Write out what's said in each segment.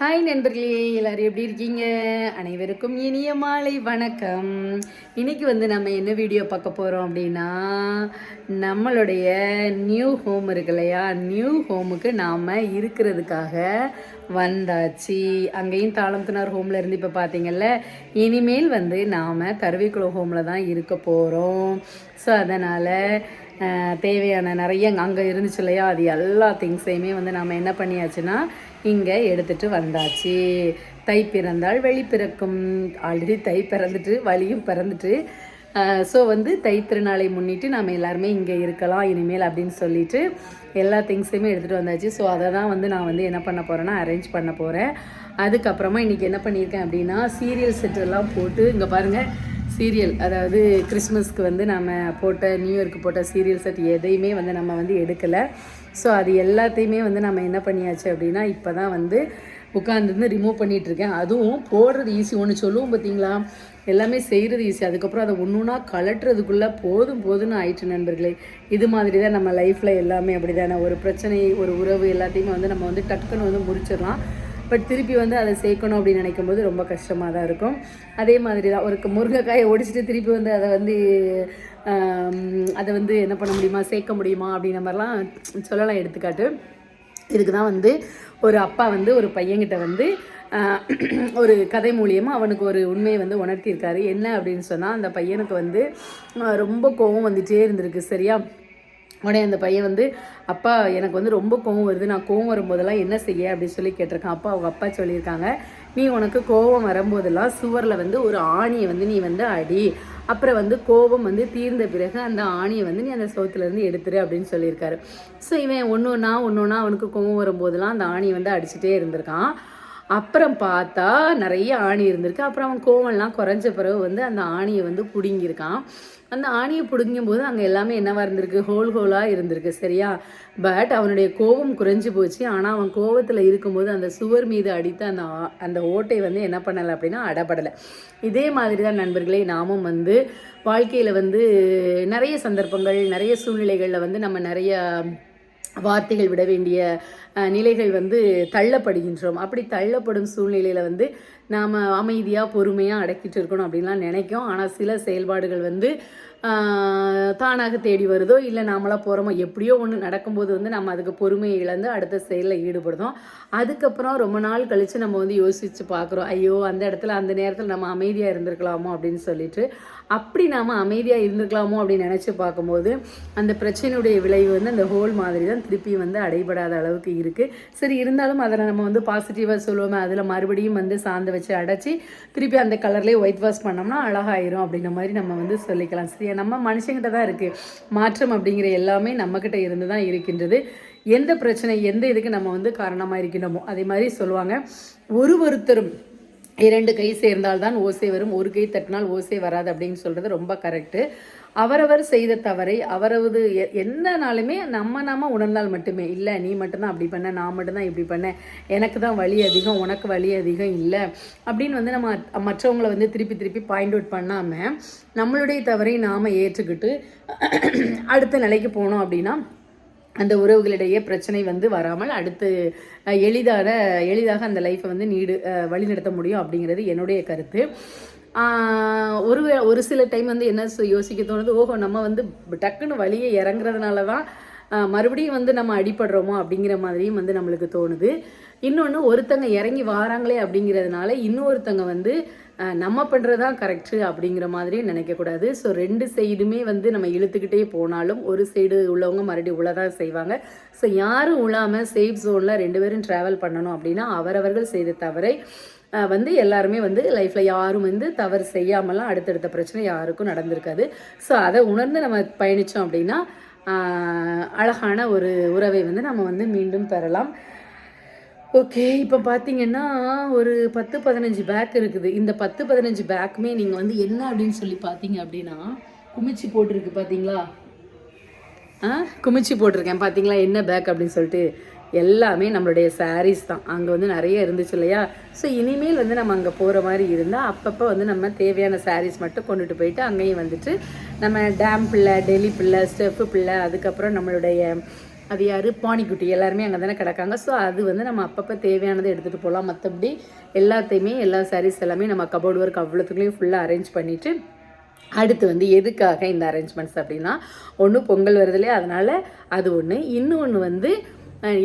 Hi நண்பர்களே எல்லோரும் எப்படி இருக்கீங்க? அனைவருக்கும் இனிய மாலை வணக்கம். இன்றைக்கி வந்து நம்ம என்ன வீடியோ பார்க்க போகிறோம் அப்படின்னா நம்மளுடைய நியூ ஹோம் இருக்கு இல்லையா? நியூ ஹோமுக்கு நாம் இருக்கிறதுக்காக வந்தாச்சு. அங்கேயும் தாளம்துனார் ஹோமில் இருந்து இப்போ பார்த்தீங்கல்ல இனிமேல் வந்து நாம் கருவிக்குளம் ஹோமில் தான் இருக்க போகிறோம் ஸோ அதனால் தேவையான நிறைய அங்கே இருந்துச்சு இல்லையா? அது எல்லா திங்ஸையுமே வந்து நம்ம என்ன பண்ணியாச்சுன்னா இங்கே எடுத்துகிட்டு வந்தாச்சு. தை பிறந்தால் வெளி பிறக்கும். ஆல்ரெடி தை பிறந்துட்டு வழியும் பிறந்துட்டு. ஸோ வந்து தை திருநாளை முன்னிட்டு நம்ம எல்லாருமே இங்கே இருக்கலாம் இனிமேல் அப்படின்னு சொல்லிட்டு எல்லா திங்ஸையுமே எடுத்துகிட்டு வந்தாச்சு. ஸோ அதை தான் வந்து நான் வந்து என்ன பண்ண போகிறேன்னா அரேஞ்ச் பண்ண போகிறேன் அதுக்கப்புறமா இன்றைக்கி என்ன பண்ணியிருக்கேன் அப்படின்னா சீரியல் செட்டெல்லாம் போட்டு இங்கே பாருங்கள் சீரியல் அதாவது கிறிஸ்மஸ்க்கு வந்து நம்ம போட்ட நியூ இயர்க்கு போட்ட சீரியல் செட் எதையுமே வந்து நம்ம வந்து எடுக்கலை. ஸோ அது எல்லாத்தையுமே வந்து நம்ம என்ன பண்ணியாச்சு அப்படின்னா இப்போ தான் வந்து உட்காந்துருந்து ரிமூவ் பண்ணிகிட்டு இருக்கேன் அதுவும் போடுறது ஈஸி ஒன்று சொல்லுவோம் பார்த்தீங்களா எல்லாமே செய்கிறது ஈஸி அதுக்கப்புறம் அதை ஒன்று ஒன்றா கலட்டுறதுக்குள்ளே போதும் போதும்னு ஆயிட்டு நண்பர்களே. இது மாதிரி தான் நம்ம லைஃப்பில் எல்லாமே அப்படி தானே ஒரு பிரச்சனை ஒரு உறவு எல்லாத்தையுமே வந்து நம்ம வந்து டக்குன்னு வந்து முடிச்சிடலாம் பட் திருப்பி வந்து அதை சேர்க்கணும் அப்படின்னு நினைக்கும் போது ரொம்ப கஷ்டமாக தான் இருக்கும். அதே மாதிரி தான் ஒரு முருங்கைக்காயை ஒடிச்சிட்டு திருப்பி வந்து அதை வந்து அதை வந்து என்ன பண்ண முடியுமா சேர்க்க முடியுமா அப்படின்ற மாதிரிலாம் சொல்லலாம் எடுத்துக்காட்டு. இதுக்கு தான் வந்து ஒரு அப்பா வந்து ஒரு பையன்கிட்ட வந்து ஒரு கதை மூலியமாக அவனுக்கு ஒரு உண்மையை வந்து உணர்த்தியிருக்காரு. என்ன அப்படின்னு சொன்னால் அந்த பையனுக்கு வந்து ரொம்ப கோபம் வந்துட்டே இருந்திருக்கு சரியா? உடனே அந்த பையன் வந்து அப்பா எனக்கு வந்து ரொம்ப கோவம் வருது. நான் கோவம் வரும்போதெல்லாம் என்ன செய்ய? அப்படின்னு சொல்லி கேட்டிருக்கான். அப்பா அவங்க அப்பா சொல்லியிருக்காங்க நீ உனக்கு கோவம் வரும்போதெல்லாம் சுவரில் வந்து ஒரு ஆணியை வந்து நீ வந்து அடி. அப்புறம் வந்து கோபம் வந்து தீர்ந்த பிறகு அந்த ஆணியை வந்து நீ அந்த சோத்துலேருந்து எடுத்துரு அப்படின்னு சொல்லியிருக்காரு. ஸோ இவன் ஒன்று ஒன்றா ஒன்று ஒன்றா அவனுக்கு கோவம் வரும்போதெல்லாம் அந்த ஆணியை வந்து அடிச்சுட்டே இருந்திருக்கான். அப்புறம் பார்த்தா நிறைய ஆணி இருந்திருக்கு. அப்புறம் அவன் கோவம்லாம் குறைஞ்ச பிறகு வந்து அந்த ஆணியை வந்து பிடுங்கியிருக்கான். அந்த ஆணியை பிடுங்கும் போது அங்கே எல்லாமே என்னவாக இருந்திருக்கு? ஹோல் ஹோலாக இருந்திருக்கு சரியா? பட் அவனுடைய கோபம் குறைஞ்சி போச்சு. ஆனால் அவன் கோவத்தில் இருக்கும்போது அந்த சுவர் மீது அடித்த அந்த அந்த ஓட்டை வந்து என்ன பண்ணலை அப்படின்னா அடப்படலை. இதே மாதிரி தான் நண்பர்களே நாமும் வந்து வாழ்க்கையில் வந்து நிறைய சந்தர்ப்பங்கள் நிறைய சூழ்நிலைகளில் வந்து நம்ம நிறைய வார்த்தைகள் விட வேண்டிய நிலைகள் வந்து தள்ளப்படுகின்றோம். அப்படி தள்ளப்படும் சூழ்நிலையில் வந்து நாம் அமைதியாக பொறுமையாக அடக்கிட்டு இருக்கணும் அப்படின்லாம் நினைக்கும். ஆனால் சில செயல்பாடுகள் வந்து தானாக தேடி வருதோ இல்லை நாமளாக போகிறோமோ எப்படியோ ஒன்று நடக்கும்போது வந்து நம்ம அதுக்கு பொறுமையை இழந்து அடுத்த செயலில் ஈடுபடுதோம் அதுக்கப்புறம் ரொம்ப நாள் கழித்து நம்ம வந்து யோசித்து பார்க்குறோம் ஐயோ அந்த இடத்துல அந்த நேரத்தில் நம்ம அமைதியாக இருந்திருக்கலாமோ அப்படின்னு சொல்லிட்டு அப்படி நாம் அமைதியாக இருந்திருக்கலாமோ அப்படின்னு நினச்சி பார்க்கும்போது அந்த பிரச்சனையுடைய விளைவு வந்து அந்த ஹோல் மாதிரி தான் திருப்பி வந்து அடைபடாத அளவுக்கு இருக்குது சரி இருந்தாலும் அதை நம்ம வந்து பாசிட்டிவாக சொல்லுவோமே அதில் மறுபடியும் வந்து சாந்து வச்சு அடைச்சி திருப்பி அந்த கலர்லேயே ஒயிட் வாஷ் பண்ணோம்னா அழகாயிரும் அப்படின்ற மாதிரி நம்ம வந்து சொல்லிக்கலாம். சரியா? நம்ம மனுஷங்கிட்ட தான் இருக்குது மாற்றம் அப்படிங்கிற எல்லாமே நம்மக்கிட்ட இருந்து தான் இருக்கின்றது. எந்த பிரச்சனை எந்த இதுக்கு நம்ம வந்து காரணமாக இருக்கின்றோமோ அதே மாதிரி சொல்லுவாங்க. ஒரு ஒருத்தரும் இரண்டு கை சேர்ந்தால்தான் ஓசை வரும். ஒரு கை தட்டினால் ஓசை வராது அப்படின்னு சொல்கிறது ரொம்ப கரெக்டு அவரவர் செய்த தவறை அவரவது எ- என்னனாலுமே நம்ம நாம உணர்ந்தால் மட்டுமே இல்லை நீ மட்டும்தான் அப்படி பண்ண நான் மட்டும்தான் இப்படி பண்ண எனக்கு தான் வலி அதிகம் உனக்கு வலி அதிகம் இல்லை. அப்படின்னு வந்து நம்ம மற்றவங்களை வந்து திருப்பி திருப்பி பாயிண்ட் அவுட் பண்ணாமல் நம்மளுடைய தவறை நாம் ஏற்றுக்கிட்டு அடுத்த நிலைக்கு போனோம் அப்படின்னா அந்த உறவுகளிடையே பிரச்சனை வந்து வராமல் அடுத்து எளிதான எளிதாக அந்த லைஃப்பை வந்து நீடு வழிநடத்த முடியும் அப்படிங்கிறது என்னுடைய கருத்து. ஒரு ஒரு சில டைம் வந்து என்ன யோசிக்க தோணுது ஓஹோ நம்ம வந்து டக்குன்னு வழியை இறங்குறதுனால தான் மறுபடியும் வந்து நம்ம அடிபடுறோமோ அப்படிங்கிற மாதிரியும் வந்து நம்மளுக்கு தோணுது. இன்னொன்று ஒருத்தங்க இறங்கி வாராங்களே அப்படிங்கிறதுனால இன்னொருத்தங்க வந்து நம்ம பண்ணுறது தான் கரெக்டு அப்படிங்கிற மாதிரியே நினைக்கக்கூடாது ஸோ ரெண்டு சைடுமே வந்து நம்ம இழுத்துக்கிட்டே போனாலும் ஒரு சைடு உள்ளவங்க மறுபடியும் உள்ள செய்வாங்க. ஸோ யாரும் உழாமல் சேஃப் ஜோனில் ரெண்டு பேரும் ட்ராவல் பண்ணணும் அப்படின்னா அவரவர்கள் செய்த தவறை வந்து எல்லாருமே வந்து லைஃப்பில் யாரும் வந்து தவறு செய்யாமலாம் அடுத்தடுத்த பிரச்சனை யாருக்கும் நடந்திருக்காது. ஸோ அதை உணர்ந்து நம்ம பயணித்தோம் அப்படின்னா அழகான ஒரு உறவை வந்து நம்ம வந்து மீண்டும் பெறலாம். ஓகே இப்போ பார்த்தீங்கன்னா ஒரு பத்து பதினஞ்சு பேக் இருக்குது. இந்த பத்து பதினஞ்சு பேக்குமே நீங்கள் வந்து என்ன அப்படின்னு சொல்லி பார்த்தீங்க அப்படின்னா குமிச்சு போட்டிருக்கு பார்த்தீங்களா ஆ குமிச்சு போட்டிருக்கேன் பார்த்தீங்களா என்ன பேக் அப்படின்னு சொல்லிட்டு. எல்லாமே நம்மளுடைய சாரீஸ் தான். அங்கே வந்து நிறைய இருந்துச்சு இல்லையா? ஸோ இனிமேல் வந்து நம்ம அங்கே போகிற மாதிரி இருந்தால் அப்பப்போ வந்து நம்ம தேவையான சாரீஸ் மட்டும் கொண்டுட்டு போயிட்டு அங்கேயும் வந்துட்டு நம்ம டேம் பிள்ளை டெல்லி பிள்ளை ஸ்டெஃப் பிள்ளை அதுக்கப்புறம் நம்மளுடைய அது யார்? பானிக்குட்டி. எல்லாருமே அங்கே தானே கிடக்காங்க. ஸோ அது வந்து நம்ம அப்பப்போ தேவையானதை எடுத்துகிட்டு போகலாம் மற்றபடி எல்லாத்தையுமே எல்லா சாரீஸ் எல்லாமே நம்ம கபோர்டு ஒர்க் அவ்வளோத்துக்குள்ளேயும் ஃபுல்லாக அரேஞ்ச் பண்ணிவிட்டு அடுத்து வந்து எதுக்காக இந்த அரேஞ்ச்மெண்ட்ஸ் அப்படின்னா ஒன்று பொங்கல் வருதுலையே அதனால் அது ஒன்று இன்னொன்று வந்து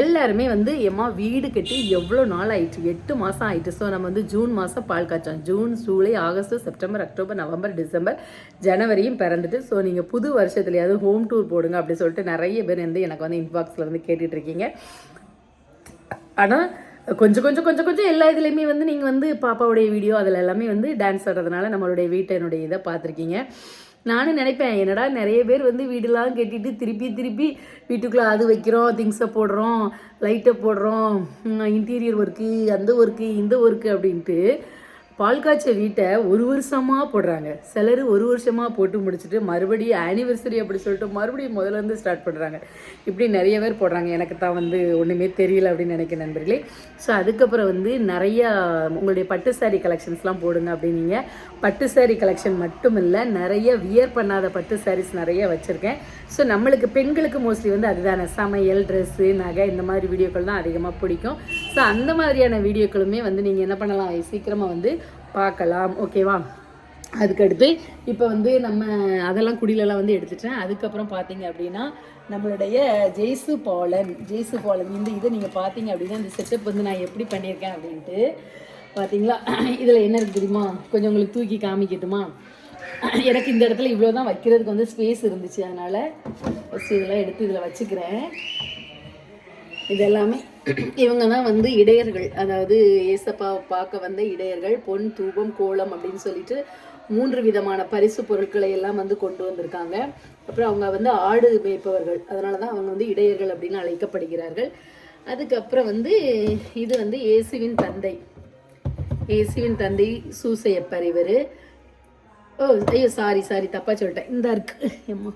எல்லாருமே வந்து எம்மா வீடு கட்டி எவ்வளோ நாள் ஆயிடுச்சு? எட்டு மாதம் ஆயிட்டு. ஸோ நம்ம வந்து ஜூன் மாதம் பால் காய்ச்சோம். June July August September October November December ஜனவரியும் பிறந்துட்டு ஸோ நீங்கள் புது வருஷத்துலையாவது ஹோம் டூர் போடுங்க அப்படின்னு சொல்லிட்டு நிறைய பேர் வந்து எனக்கு வந்து இன்பாக்ஸில் வந்து கேட்டுட்டு இருக்கீங்க. ஆனால் கொஞ்சம் கொஞ்சம் கொஞ்சம் கொஞ்சம் எல்லா இதுலேயுமே வந்து நீங்கள் வந்து பாப்பாவுடைய வீடியோ அதில் எல்லாமே வந்து டான்ஸ் ஆடுறதுனால நம்மளுடைய வீட்டினுடைய இதை பார்த்துருக்கீங்க. நானும் நினைப்பேன் என்னடா நிறைய பேர் வந்து வீடெல்லாம் கட்டிட்டு திருப்பி திருப்பி வீட்டுக்குள்ளே அது வைக்கிறோம் திங்ஸை போடுறோம் லைட்டை போடுறோம் இன்டீரியர் ஒர்க்கு அந்த ஒர்க்கு இந்த ஒர்க்கு அப்படின்ட்டு பால் காய்ச்ச வீட்டை ஒரு வருஷமாக போடுறாங்க. சிலர் ஒரு வருஷமாக போட்டு முடிச்சுட்டு மறுபடியும் ஆனிவர்சரி அப்படி சொல்லிட்டு மறுபடியும் முதல்ல இருந்து ஸ்டார்ட் பண்ணுறாங்க இப்படி நிறைய பேர் போடுறாங்க. எனக்கு தான் வந்து ஒன்றுமே தெரியல அப்படின்னு நினைக்கிற நண்பர்களே. ஸோ அதுக்கப்புறம் வந்து நிறையா உங்களுடைய பட்டு சாரீ கலெக்ஷன்ஸ்லாம் போடுங்க அப்படின்னீங்க. பட்டு சாரீ கலெக்ஷன் மட்டும் இல்லை நிறைய வியர் பண்ணாத பட்டு சாரீஸ் நிறைய வச்சுருக்கேன். ஸோ நம்மளுக்கு பெண்களுக்கு மோஸ்ட்லி வந்து அதுதானே. சமையல் ட்ரெஸ்ஸு நகை இந்த மாதிரி வீடியோக்கள் தான் அதிகமாக பிடிக்கும். ஸோ அந்த மாதிரியான வீடியோக்களுமே வந்து நீங்கள் என்ன பண்ணலாம்? சீக்கிரமாக வந்து பார்க்கலாம் ஓகேவா அதுக்கடுத்து இப்போ வந்து நம்ம அதெல்லாம் குடிலெல்லாம் வந்து எடுத்துட்டேன். அதுக்கப்புறம் பார்த்தீங்க அப்படின்னா நம்மளுடைய ஜெய்சு பாலன் ஜெய்சு பாலன் இந்த இதை நீங்கள் பார்த்தீங்க அப்படின்னா இந்த செட்டப் வந்து நான் எப்படி பண்ணியிருக்கேன் அப்படின்ட்டு பார்த்தீங்களா இதில் என்ன இருக்குது தெரியுமா? கொஞ்சம் உங்களுக்கு தூக்கி காமிக்கட்டுமா? எனக்கு இந்த இடத்துல இவ்வளோ தான் வைக்கிறதுக்கு வந்து ஸ்பேஸ் இருந்துச்சு. அதனால் ஃபஸ்ட் இதெல்லாம் எடுத்து இதில் வச்சுக்கிறேன். இது எல்லாமே இவங்க தான் வந்து இடையர்கள். அதாவது ஏசப்பாவை பார்க்க வந்த இடையர்கள் பொன் தூபம் கோலம் அப்படின்னு சொல்லிட்டு மூன்று விதமான பரிசு பொருட்களை எல்லாம் வந்து கொண்டு வந்திருக்காங்க. அப்புறம் அவங்க வந்து ஆடு மேய்ப்பவர்கள். அதனால தான் அவங்க வந்து இடையர்கள் அப்படின்னு அழைக்கப்படுகிறார்கள். அதுக்கப்புறம் வந்து இது வந்து இயேசுவின் தந்தை. இயேசுவின் தந்தை சூசையப்பர் இவர். ஓ ஐயோ சாரி சாரி தப்பாக சொல்லிட்டேன். இந்த இருக்கு அம்மா.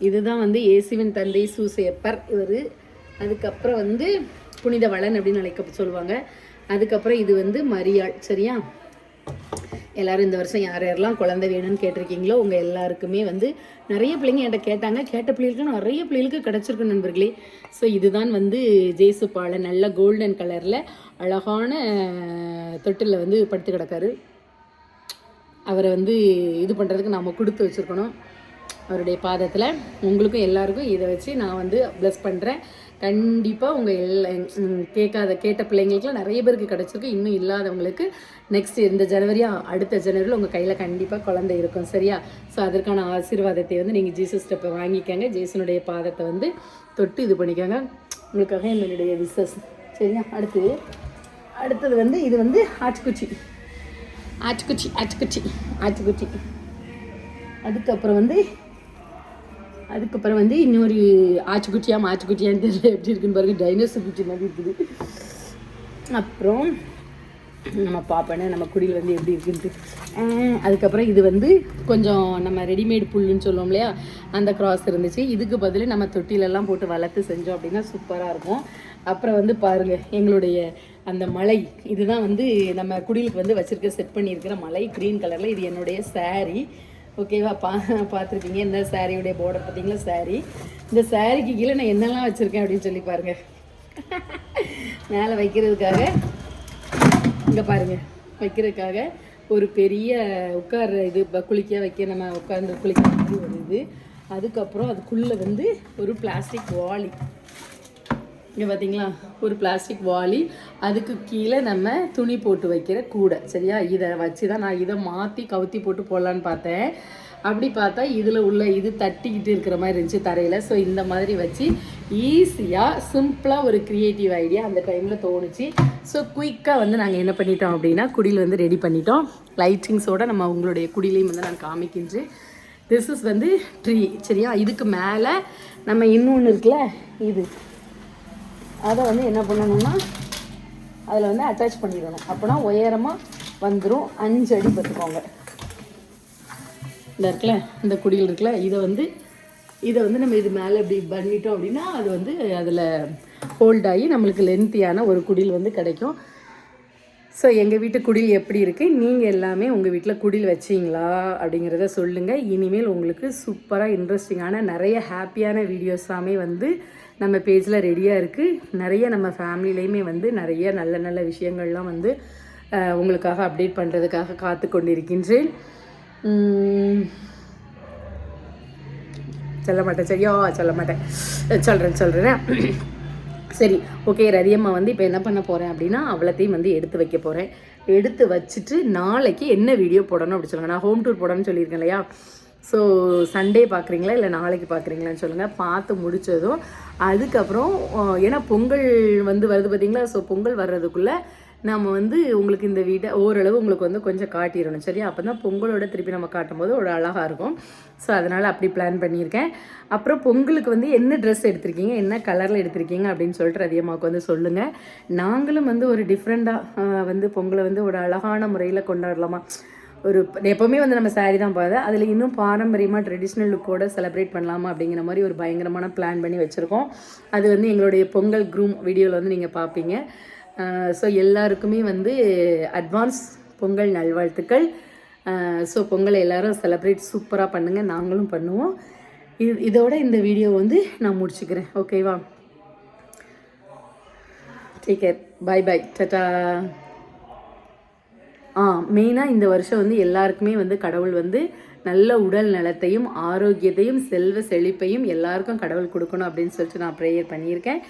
இதுதான் வந்து இயேசுவின் தந்தை சூசையப்பர் இவர். அதுக்கப்புறம் வந்து புனித வளன் அப்படின்னு அழைக்க சொல்லுவாங்க. அதுக்கப்புறம் இது வந்து மரியாள் சரியா? எல்லாரும் இந்த வருஷம் யார் யாரெல்லாம் குழந்தை வேணும்னு கேட்டிருக்கீங்களோ உங்கள் எல்லாருக்குமே வந்து நிறைய பிள்ளைங்க என்கிட்ட கேட்டாங்க. கேட்ட பிள்ளைகளுக்கு நிறைய பிள்ளைகளுக்கு கிடச்சிருக்கு நண்பர்களே. ஸோ இதுதான் வந்து ஜேசு நல்ல கோல்டன் கலரில் அழகான தொட்டிலில் வந்து படுத்து கிடக்காரு. அவரை வந்து இது பண்ணுறதுக்கு நாம் கொடுத்து வச்சுருக்கணும். அவருடைய பாதத்தில் உங்களுக்கும் எல்லாருக்கும் இதை வச்சு நான் வந்து ப்ளஸ் பண்ணுறேன் கண்டிப்பாக உங்கள் எல்லா கேட்காத கேட்ட பிள்ளைங்களுக்குலாம் நிறைய பேருக்கு கிடச்சிருக்கு. இன்னும் இல்லாதவங்களுக்கு நெக்ஸ்ட் இந்த ஜனவரியா அடுத்த ஜனவரியில் உங்கள் கையில் கண்டிப்பாக குழந்தை இருக்கும் சரியா? ஸோ அதற்கான ஆசீர்வாதத்தை வந்து நீங்கள் ஜீசஸ் ஸ்டெப்பை வாங்கிக்கோங்க. ஜேசனுடைய பாதத்தை வந்து தொட்டு இது பண்ணிக்கோங்க. உங்களுக்காக என்னுடைய விசஸ் சரியா? அடுத்து அடுத்தது வந்து இது வந்து ஆட்டுக்குச்சி. ஆட்டுக்குச்சி ஆட்டுக்குச்சி. ஆட்டுக்குச்சி. அதுக்கப்புறம் வந்து அதுக்கப்புறம் வந்து இன்னொரு ஆச்சுக்குச்சியா மாச்சுக்குச்சியான்னு தெரியல எப்படி இருக்குன்னு பாருங்க. டைனோசர் குச்சி மாதிரி இருக்குது. அப்புறம் நம்ம பார்ப்பேன்னு நம்ம குடியில் வந்து எப்படி இருக்குன்ட்டு. அதுக்கப்புறம் இது வந்து கொஞ்சம் நம்ம ரெடிமேட் புல்லுன்னு சொல்லுவோம் இல்லையா? அந்த கிராஸ் இருந்துச்சு. இதுக்கு பதில் நம்ம தொட்டிலெல்லாம் போட்டு வளர்த்து செஞ்சோம் அப்படின்னா சூப்பராக இருக்கும். அப்புறம் வந்து பாருங்கள் எங்களுடைய அந்த மலை இதுதான் வந்து நம்ம குடிலுக்கு வந்து வச்சுருக்க செட் பண்ணியிருக்கிற மலை க்ரீன் கலரில் இது என்னுடைய சாரீ ஓகேவா பா பார்த்துருக்கீங்க இந்த சாரியுடைய பார்டர் பார்த்தீங்களா? சாரி இந்த சாரிக்கு கீழே நான் என்னெல்லாம் வச்சுருக்கேன் அப்படின்னு சொல்லி பாருங்கள் மேலே வைக்கிறதுக்காக இங்கே பாருங்க. வைக்கிறதுக்காக ஒரு பெரிய உட்கார்ற இது ப- குளிக்க வைக்க நம்ம உட்கார்ந்து குளிக்க மாதிரி ஒரு இது. அதுக்கப்புறம் அதுக்குள்ளே வந்து ஒரு பிளாஸ்டிக் வாலி இங்கே பார்த்தீங்களா ஒரு பிளாஸ்டிக் வாலி அதுக்கு கீழே நம்ம துணி போட்டு வைக்கிற கூடை. சரியா? இதை வச்சு தான் நான் இதை மாற்றி கவுத்தி போட்டு போடலான்னு பார்த்தேன். அப்படி பார்த்தா இதில் உள்ள இது தட்டிக்கிட்டு இருக்கிற மாதிரி இருந்துச்சு தரையில். ஸோ இந்த மாதிரி வச்சு ஈஸியாக சிம்பிளாக ஒரு க்ரியேட்டிவ் ஐடியா அந்த டைமில் தோணுச்சு. ஸோ குயிக்காக வந்து நாங்கள் என்ன பண்ணிட்டோம் அப்படின்னா குடியில் வந்து ரெடி பண்ணிட்டோம். லைட்டிங்ஸோடு நம்ம உங்களுடைய குடிலையும் வந்து நான் காமிக்கின்றேன். திஸ் இஸ் வந்து ட்ரீ சரியா? இதுக்கு மேலே நம்ம இன்னொன்று இருக்குல்ல இது. அதை வந்து என்ன பண்ணணும்னா அதில் வந்து அட்டாச் பண்ணிடணும். அப்போனா உயரமாக வந்துடும் அஞ்சு அடி பார்த்துக்கோங்க இந்த இருக்குல்ல இந்த குடியில் இருக்குல்ல இதை வந்து இதை வந்து நம்ம இது மேலே இப்படி பண்ணிட்டோம் அப்படின்னா அது வந்து அதில் ஹோல்ட் ஆகி நம்மளுக்கு லென்த்தியான ஒரு குடில் வந்து கிடைக்கும். ஸோ எங்கள் வீட்டு குடில் எப்படி இருக்குது நீங்கள் எல்லாமே உங்கள் வீட்டில் குடில் வச்சிங்களா அப்படிங்கிறத சொல்லுங்கள் இனிமேல் உங்களுக்கு சூப்பராக இன்ட்ரெஸ்டிங்கான நிறைய ஹாப்பியான வீடியோஸாமே வந்து நம்ம பேஜில் ரெடியாக இருக்குது நிறைய நம்ம ஃபேமிலியிலையுமே வந்து நிறைய நல்ல நல்ல விஷயங்கள்லாம் வந்து உங்களுக்காக அப்டேட் பண்ணுறதுக்காக காத்து கொண்டிருக்கின்றேன். சொல்ல மாட்டேன் சரியா? சொல்ல மாட்டேன் சொல்கிறேன் சொல்கிறேன் சரி ஓகே ரதியம்மா வந்து இப்போ என்ன பண்ண போகிறேன் அப்படின்னா அவ்வளோத்தையும் வந்து எடுத்து வைக்க போகிறேன் எடுத்து வச்சுட்டு நாளைக்கு என்ன வீடியோ போடணும் அப்படி சொல்லுங்கள் நான் ஹோம் டூர் போடணும்னு சொல்லியிருக்கேன் இல்லையா? ஸோ சண்டே பார்க்குறீங்களா? இல்லை நாளைக்கு பார்க்குறீங்களான்னு சொல்லுங்கள் பார்த்து முடிச்சதும் அதுக்கப்புறம் ஏன்னா பொங்கல் வந்து வருது பார்த்தீங்களா? ஸோ பொங்கல் வர்றதுக்குள்ளே நம்ம வந்து உங்களுக்கு இந்த வீட்டை ஓரளவு உங்களுக்கு வந்து கொஞ்சம் காட்டிடணும் சரியா? அப்போ தான் பொங்கலோட திருப்பி நம்ம காட்டும்போது ஒரு அழகாக இருக்கும். ஸோ அதனால் அப்படி பிளான் பண்ணியிருக்கேன். அப்புறம் பொங்கலுக்கு வந்து என்ன ட்ரெஸ் எடுத்திருக்கீங்க? என்ன கலரில் எடுத்திருக்கீங்க? அப்படின்னு சொல்லிட்டு அதிகமாக வந்து சொல்லுங்கள் நாங்களும் வந்து ஒரு டிஃப்ரெண்ட்டாக வந்து பொங்கலை வந்து ஒரு அழகான முறையில் கொண்டாடலாமா? ஒரு எப்போவுமே வந்து நம்ம சாரீ தான் பாது அதில் இன்னும் பாரம்பரியமாக ட்ரெடிஷ்னல் லுக்கோட செலிப்ரேட் பண்ணலாமா அப்படிங்கிற மாதிரி ஒரு பயங்கரமான பிளான் பண்ணி வச்சுருக்கோம். அது வந்து எங்களுடைய பொங்கல் க்ரூம் வீடியோவில் வந்து நீங்கள் பார்ப்பீங்க ஸோ எல்லாருக்குமே வந்து அட்வான்ஸ் பொங்கல் நல்வாழ்த்துக்கள். ஸோ பொங்கலை எல்லோரும் செலிப்ரேட் சூப்பராக பண்ணுங்கள் நாங்களும் பண்ணுவோம். இது இதோட இந்த வீடியோ வந்து நான் முடிச்சுக்கிறேன். ஓகேவா take care bye bye tata மெயினாக இந்த வருஷம் வந்து எல்லாருக்குமே வந்து கடவுள் வந்து நல்ல உடல் நலத்தையும் ஆரோக்கியத்தையும் செல்வ செழிப்பையும் எல்லாருக்கும் கடவுள் கொடுக்கணும் அப்படின்னு சொல்லிட்டு நான் ப்ரேயர் பண்ணியிருக்கேன்.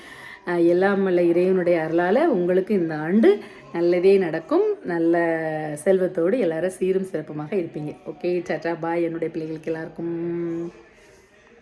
எல்லாம் உள்ள இறைவனுடைய அருளால் உங்களுக்கு இந்த ஆண்டு நல்லதே நடக்கும். நல்ல செல்வத்தோடு எல்லாரும் சீரும் சிறப்புமாக இருப்பீங்க. ஓகே டாட்டா பாய் என்னுடைய பிள்ளைகளுக்கு எல்லாருக்கும்.